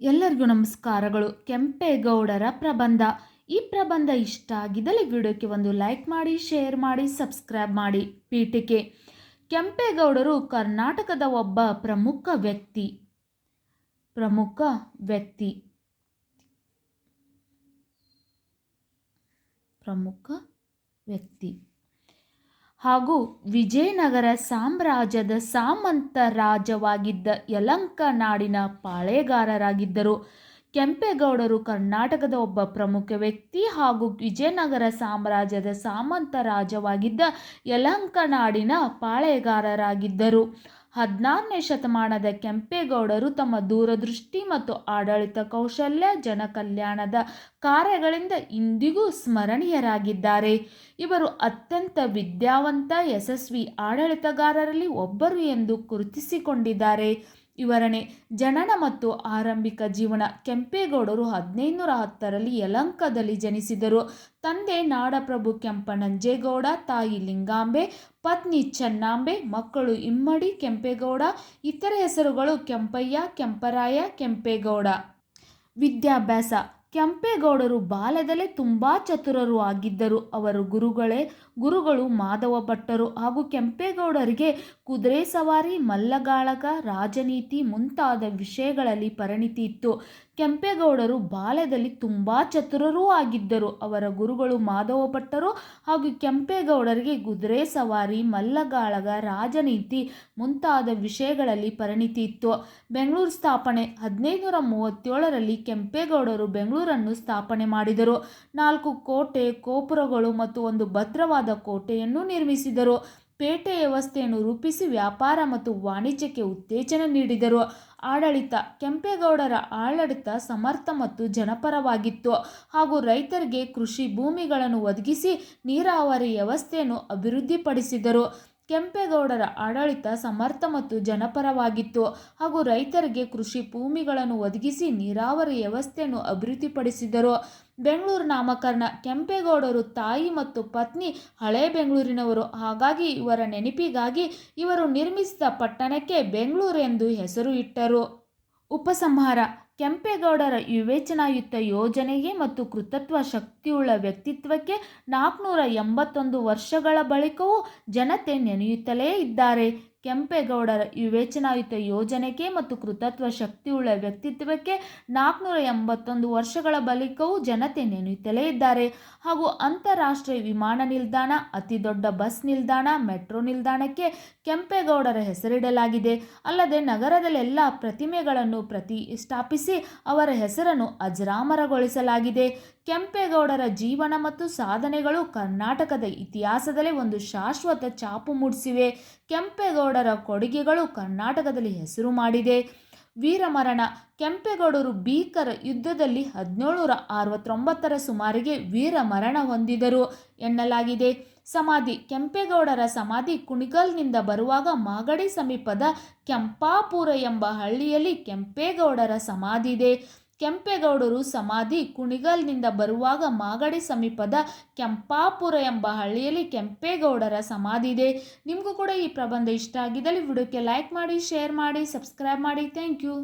ಎಲ್ಲರಿಗೂ ನಮಸ್ಕಾರಗಳು. ಕೆಂಪೇಗೌಡರ ಪ್ರಬಂಧ. ಈ ಪ್ರಬಂಧ ಇಷ್ಟ ಆಗಿದ್ದಲ್ಲಿ ವಿಡಿಯೋಕ್ಕೆ ಒಂದು ಲೈಕ್ ಮಾಡಿ, ಶೇರ್ ಮಾಡಿ, ಸಬ್ಸ್ಕ್ರೈಬ್ ಮಾಡಿ ಪೀಠಿಕೆ ಕೆಂಪೇಗೌಡರು ಕರ್ನಾಟಕದ ಒಬ್ಬ ಪ್ರಮುಖ ವ್ಯಕ್ತಿ. ಪ್ರಮುಖ ವ್ಯಕ್ತಿ. ಪ್ರಮುಖ ವ್ಯಕ್ತಿ. ಹಾಗೂ ವಿಜಯನಗರ ಸಾಮ್ರಾಜ್ಯದ ಸಾಮಂತ ರಾಜವಾಗಿದ್ದ ಯಲಂಕ ನಾಡಿನ ಪಾಳೆಗಾರರಾಗಿದ್ದರು. ಕೆಂಪೇಗೌಡರು ಕರ್ನಾಟಕದ ಒಬ್ಬ ಪ್ರಮುಖ ವ್ಯಕ್ತಿ ಹಾಗೂ ವಿಜಯನಗರ ಸಾಮ್ರಾಜ್ಯದ ಸಾಮಂತ ರಾಜವಾಗಿದ್ದ ಯಲಂಕ ನಾಡಿನ ಪಾಳೆಗಾರರಾಗಿದ್ದರು. ಹದಿನಾರನೇ ಶತಮಾನದ ಕೆಂಪೇಗೌಡರು ತಮ್ಮ ದೂರದೃಷ್ಟಿ ಮತ್ತು ಆಡಳಿತ ಕೌಶಲ್ಯ, ಜನಕಲ್ಯಾಣದ ಕಾರ್ಯಗಳಿಂದ ಇಂದಿಗೂ ಸ್ಮರಣೀಯರಾಗಿದ್ದಾರೆ. ಇವರು ಅತ್ಯಂತ ವಿದ್ಯಾವಂತ, ಯಶಸ್ವಿ ಆಡಳಿತಗಾರರಲ್ಲಿ ಒಬ್ಬರು ಎಂದು ಗುರುತಿಸಿಕೊಂಡಿದ್ದಾರೆ. ವಿವರಣೆ. ಜನನ ಮತ್ತು ಆರಂಭಿಕ ಜೀವನ. ಕೆಂಪೇಗೌಡರು ಹದಿನೈದುನೂರ ಹತ್ತರಲ್ಲಿ ಯಲಂಕದಲ್ಲಿ ಜನಿಸಿದರು. ತಂದೆ ನಾಡಪ್ರಭು ಕೆಂಪನಂಜೇಗೌಡ, ತಾಯಿ ಲಿಂಗಾಂಬೆ, ಪತ್ನಿ ಚೆನ್ನಾಂಬೆ, ಮಕ್ಕಳು ಇಮ್ಮಡಿ ಕೆಂಪೇಗೌಡ, ಇತರ ಹೆಸರುಗಳು ಕೆಂಪಯ್ಯ, ಕೆಂಪರಾಯ, ಕೆಂಪೇಗೌಡ. ವಿದ್ಯಾಭ್ಯಾಸ. ಕೆಂಪೇಗೌಡರು ಬಾಲ್ಯದಲ್ಲೇ ತುಂಬ ಚತುರರು ಆಗಿದ್ದರು. ಅವರು ಗುರುಗಳೇ, ಗುರುಗಳು ಮಾಧವ ಭಟ್ಟರು ಹಾಗೂ ಕೆಂಪೇಗೌಡರಿಗೆ ಕುದುರೆ ಸವಾರಿ, ಮಲ್ಲಗಾಳಗ, ರಾಜನೀತಿ ಮುಂತಾದ ವಿಷಯಗಳಲ್ಲಿ ಪರಿಣಿತಿ ಇತ್ತು. ಕೆಂಪೇಗೌಡರು ಬಾಲ್ಯದಲ್ಲಿ ತುಂಬ ಚತುರರೂ ಆಗಿದ್ದರು. ಅವರ ಗುರುಗಳು ಮಾಧವ ಭಟ್ಟರು ಹಾಗೂ ಕೆಂಪೇಗೌಡರಿಗೆ ಕುದುರೆ ಸವಾರಿ, ಮಲ್ಲಗಾಳಗ, ರಾಜನೀತಿ ಮುಂತಾದ ವಿಷಯಗಳಲ್ಲಿ ಪರಿಣಿತಿ ಇತ್ತು. ಬೆಂಗಳೂರು ಸ್ಥಾಪನೆ ಹದಿನೈದುನೂರ ಮೂವತ್ತೇಳರಲ್ಲಿ ಕೆಂಪೇಗೌಡರು ಬೆಂಗಳೂರನ್ನು ಸ್ಥಾಪನೆ ಮಾಡಿದರು. ನಾಲ್ಕು ಕೋಟೆ ಕೋಪುರಗಳು ಮತ್ತು ಒಂದು ಭದ್ರವಾದ ಕೋಟೆಯನ್ನು ನಿರ್ಮಿಸಿದರು. ಪೇಟೆ ವ್ಯವಸ್ಥೆಯನ್ನು ರೂಪಿಸಿ ವ್ಯಾಪಾರ ಮತ್ತು ವಾಣಿಜ್ಯಕ್ಕೆ ಉತ್ತೇಜನ ನೀಡಿದರು. ಆಡಳಿತ ಕೆಂಪೇಗೌಡರ ಆಡಳಿತ ಸಮರ್ಥ ಮತ್ತು ಜನಪರವಾಗಿತ್ತು. ಹಾಗೂ ರೈತರಿಗೆ ಕೃಷಿ ಭೂಮಿಗಳನ್ನು ಒದಗಿಸಿ ನೀರಾವರಿ ವ್ಯವಸ್ಥೆಯನ್ನು ಅಭಿವೃದ್ಧಿಪಡಿಸಿದರು. ಕೆಂಪೇಗೌಡರ ಆಡಳಿತ ಸಮರ್ಥ ಮತ್ತು ಜನಪರವಾಗಿತ್ತು. ಹಾಗೂ ರೈತರಿಗೆ ಕೃಷಿ ಭೂಮಿಗಳನ್ನು ಒದಗಿಸಿ ನೀರಾವರಿ ವ್ಯವಸ್ಥೆಯನ್ನು ಅಭಿವೃದ್ಧಿಪಡಿಸಿದರು. ಬೆಂಗಳೂರು ನಾಮಕರಣ, ಕೆಂಪೇಗೌಡರು ತಾಯಿ ಮತ್ತು ಪತ್ನಿ ಹಳೆ ಬೆಂಗಳೂರಿನವರು. ಹಾಗಾಗಿ ಇವರ ನೆನಪಿಗಾಗಿ ಇವರು ನಿರ್ಮಿಸಿದ ಪಟ್ಟಣಕ್ಕೆ ಬೆಂಗಳೂರು ಎಂದು ಹೆಸರು ಇಟ್ಟರು. ಉಪಸಂಹಾರ. ಕೆಂಪೇಗೌಡರ ವಿವೇಚನಾಯುಕ್ತ ಯೋಜನೆಗೆ ಮತ್ತು ಕೃತತ್ವ ಶಕ್ತಿಯುಳ್ಳ ವ್ಯಕ್ತಿತ್ವಕ್ಕೆ ನಾಲ್ಕುನೂರ ಎಂಬತ್ತೊಂದು ವರ್ಷಗಳ ಬಳಿಕವೂ ಜನತೆ ನೆನೆಯುತ್ತಲೇ ಇದ್ದಾರೆ. ಕೆಂಪೇಗೌಡರ ವಿವೇಚನಾಯುತ ಯೋಜನೆಗೆ ಮತ್ತು ಕೃತತ್ವ ಶಕ್ತಿಯುಳ್ಳ ವ್ಯಕ್ತಿತ್ವಕ್ಕೆ ನಾಲ್ಕುನೂರ ಎಂಬತ್ತೊಂದು ವರ್ಷಗಳ ಬಳಿಕವೂ ಜನತೆ ನೆನೆಯುತ್ತಲೇ ಇದ್ದಾರೆ. ಹಾಗೂ ಅಂತಾರಾಷ್ಟ್ರೀಯ ವಿಮಾನ ನಿಲ್ದಾಣ, ಅತಿ ದೊಡ್ಡ ಬಸ್ ನಿಲ್ದಾಣ, ಮೆಟ್ರೋ ನಿಲ್ದಾಣಕ್ಕೆ ಕೆಂಪೇಗೌಡರ ಹೆಸರಿಡಲಾಗಿದೆ. ಅಲ್ಲದೆ ನಗರದಲ್ಲೆಲ್ಲ ಪ್ರತಿಮೆಗಳನ್ನು ಪ್ರತಿಷ್ಠಾಪಿಸಿ ಅವರ ಹೆಸರನ್ನು ಅಜರಾಮರಗೊಳಿಸಲಾಗಿದೆ. ಕೆಂಪೇಗೌಡರ ಜೀವನ ಮತ್ತು ಸಾಧನೆಗಳು ಕರ್ನಾಟಕದ ಇತಿಹಾಸದಲ್ಲೇ ಒಂದು ಶಾಶ್ವತ ಛಾಪು ಮೂಡಿಸಿವೆ. ಕೆಂಪೇಗೌಡರ ಕೊಡುಗೆಗಳು ಕರ್ನಾಟಕದಲ್ಲಿ ಹೆಸರು ಮಾಡಿದೆ. ವೀರಮರಣ, ಕೆಂಪೇಗೌಡರು ಭೀಕರ ಯುದ್ಧದಲ್ಲಿ ಹದಿನೇಳುನೂರ ಅರವತ್ತೊಂಬತ್ತರ ಸುಮಾರಿಗೆ ವೀರಮರಣ ಹೊಂದಿದರು ಎನ್ನಲಾಗಿದೆ. ಸಮಾಧಿ, ಕೆಂಪೇಗೌಡರ ಸಮಾಧಿ ಕುಣಿಗಲ್ನಿಂದ ಬರುವಾಗ ಮಾಗಡಿ ಸಮೀಪದ ಕೆಂಪಾಪುರ ಎಂಬ ಹಳ್ಳಿಯಲ್ಲಿ ಕೆಂಪೇಗೌಡರ ಸಮಾಧಿ ಇದೆ. ಕೆಂಪೇಗೌಡರು ಸಮಾಧಿ ಕುಣಿಗಲ್ನಿಂದ ಬರುವಾಗ ಮಾಗಡಿ ಸಮೀಪದ ಕೆಂಪಾಪುರ ಎಂಬ ಹಳ್ಳಿಯಲ್ಲಿ ಕೆಂಪೇಗೌಡರ ಸಮಾಧಿ ಇದೆ. ನಿಮಗೂ ಕೂಡ ಈ ಪ್ರಬಂಧ ಇಷ್ಟ ಆಗಿದ್ದಲ್ಲಿ ವಿಡಿಯೋಕ್ಕೆ ಲೈಕ್ ಮಾಡಿ, ಶೇರ್ ಮಾಡಿ, ಸಬ್ಸ್ಕ್ರೈಬ್ ಮಾಡಿ. Thank you.